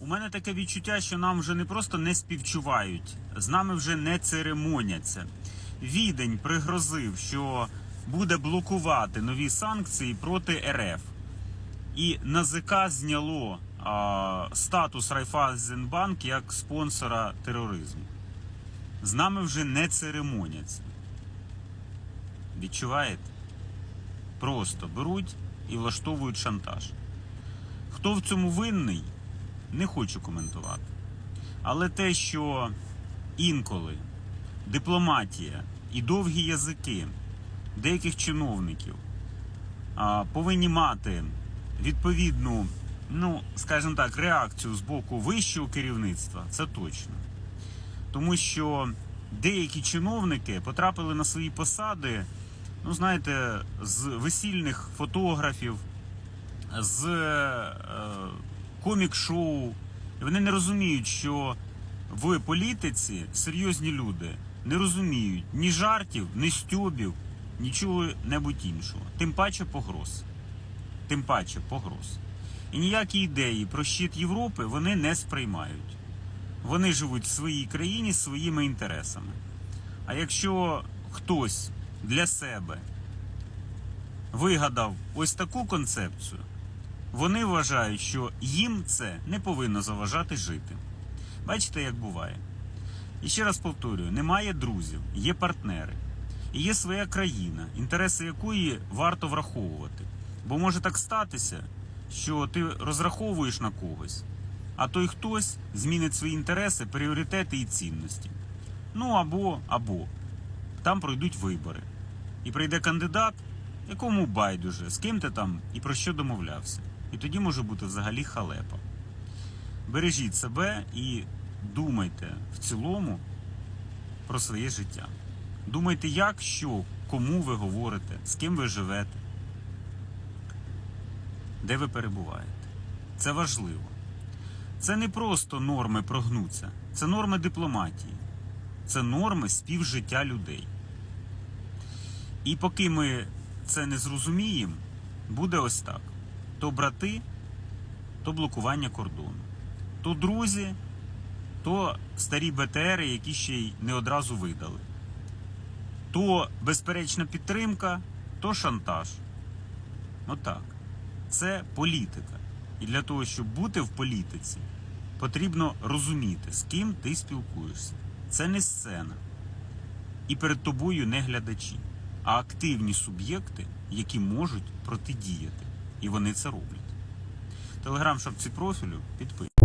У мене таке відчуття, що нам вже не просто не співчувають, з нами вже не церемоняться. Відень пригрозив, що буде блокувати нові санкції проти РФ. І НАЗК зняло а, статус Райфайзенбанк як спонсора тероризму. З нами вже не церемоняться. Відчуваєте? Просто беруть і влаштовують шантаж. Хто в цьому винний, не хочу коментувати. Але те, що інколи дипломатія і довгі язики деяких чиновників повинні мати відповідну, ну, скажімо так, реакцію з боку вищого керівництва, це точно. Тому що деякі чиновники потрапили на свої посади, ну, знаєте, з весільних фотографів, з е, комік-шоу. І Вони не розуміють, що в політиці серйозні люди не розуміють ні жартів, ні стьобів, нічого небудь іншого. Тим паче погроз. Тим паче погроз. І ніякі ідеї про щит Європи вони не сприймають. Вони живуть в своїй країні своїми інтересами. А якщо хтось для себе вигадав ось таку концепцію, вони вважають, що їм це не повинно заважати жити. Бачите, як буває. І ще раз повторюю: немає друзів, є партнери. І є своя країна, інтереси якої варто враховувати. Бо може так статися, що ти розраховуєш на когось, а той хтось змінить свої інтереси, пріоритети і цінності. Ну або або там пройдуть вибори. І прийде кандидат, якому байдуже, з ким ти там і про що домовлявся. І тоді може бути взагалі халепа. Бережіть себе і думайте в цілому про своє життя. Думайте, як, що, кому ви говорите, з ким ви живете, де ви перебуваєте. Це важливо. Це не просто норми прогнуться, це норми дипломатії, це норми співжиття людей. І поки ми це не зрозуміємо, буде ось так: то брати, то блокування кордону, то друзі, то старі БТРи, які ще й не одразу видали. То безперечна підтримка, то шантаж. Отак. Це політика. І для того, щоб бути в політиці, потрібно розуміти, з ким ти спілкуєшся. Це не сцена. І перед тобою не глядачі, а активні суб'єкти, які можуть протидіяти. І вони це роблять. Телеграм шапці профілю підписуйтесь.